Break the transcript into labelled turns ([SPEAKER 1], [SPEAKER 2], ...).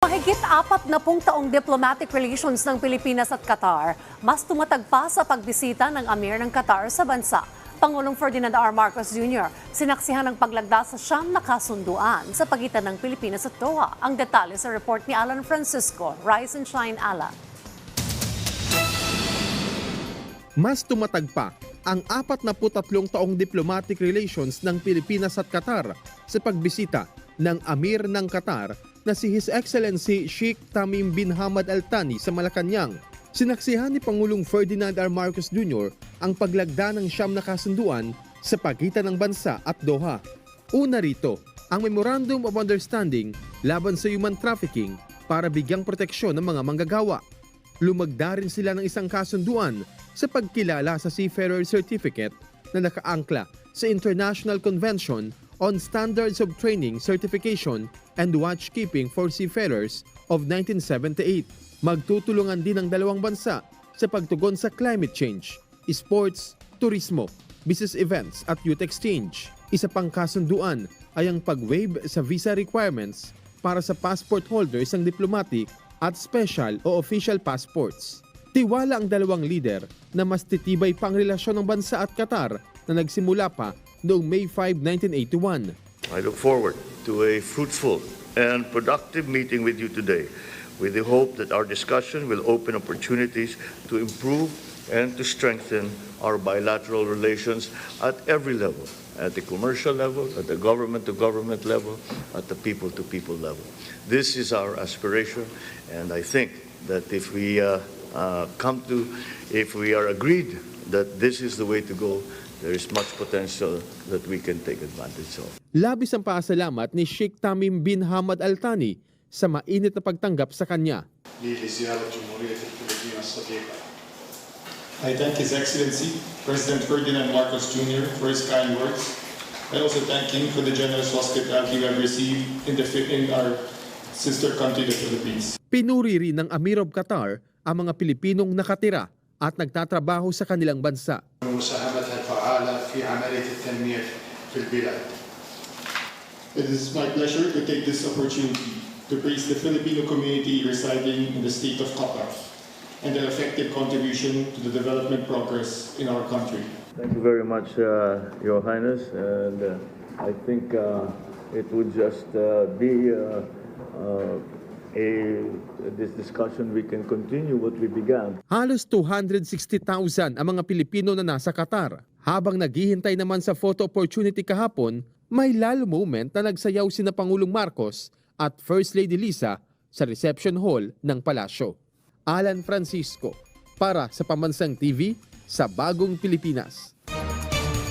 [SPEAKER 1] Mahigit apat na pung taong diplomatic relations ng Pilipinas at Qatar, mas tumatag pa sa pagbisita ng Amir ng Qatar sa bansa. Pangulong Ferdinand R. Marcos Jr. sinaksihan ng paglagda sa siyam na kasunduan sa pagitan ng Pilipinas at Doha. Ang detalye sa report ni Alan Francisco. Rise and shine, Alan.
[SPEAKER 2] Mas tumatag pa ang 43 taong diplomatic relations ng Pilipinas at Qatar sa pagbisita ng Amir ng Qatar na si His Excellency Sheikh Tamim bin Hamad Al Thani sa Malacanang. Sinaksihan ni Pangulong Ferdinand R. Marcos Jr. ang paglagda ng siyam na kasunduan sa pagitan ng bansa at Doha. Una rito, ang Memorandum of Understanding laban sa human trafficking para bigyang proteksyon ng mga manggagawa lumagda rin sila ng isang kasunduan sa pagkilala sa Seafarer Certificate na nakaangkla sa International Convention on Standards of Training, Certification, and Watchkeeping for Seafarers of 1978. Magtutulungan din ang dalawang bansa sa pagtugon sa climate change, sports, turismo, business events at youth exchange. Isa pang kasunduan ay ang pag-waive sa visa requirements para sa passport holders ng diplomatic at special o official passports. Tiwala ang dalawang leader na mas titibay pang relasyon ng bansa at Qatar na nagsimula pa noong May 5, 1981.
[SPEAKER 3] I look forward to a fruitful and productive meeting with you today with the hope that our discussion will open opportunities to improve and to strengthen our bilateral relations at every level, at the commercial level, at the government-to-government level, at the people-to-people level. This is our aspiration, and I think that if we uh, uh, come to, if we are agreed that this is the way to go. There is much potential that we can take advantage of.
[SPEAKER 2] Labis ang paasalamat ni Sheikh Tamim bin Hamad Al Thani sa mainit na pagtanggap sa kanya.
[SPEAKER 4] I thank His Excellency, President Ferdinand Marcos Jr. for his kind words. I also thank him for the generous hospitality we have received in, the, in our sister country, the Philippines.
[SPEAKER 2] Pinuri rin ng Amir of Qatar ang mga Pilipinong nakatira at nagtatrabaho sa kanilang bansa.
[SPEAKER 4] It is my pleasure to take this opportunity to praise the Filipino community residing in the state of Qatar and their effective contribution to the development progress in our country.
[SPEAKER 3] Thank you very much, uh, Your Highness, and uh, I think uh, it would just uh, be uh, uh, a this discussion we can continue what we began.
[SPEAKER 2] Halos 260,000 ang mga Pilipino na nasa Qatar. Habang naghihintay naman sa photo opportunity kahapon, may lalo moment na nagsayaw sina Pangulong Marcos at First Lady Lisa sa reception hall ng palasyo. Alan Francisco para sa Pamansang TV sa Bagong Pilipinas.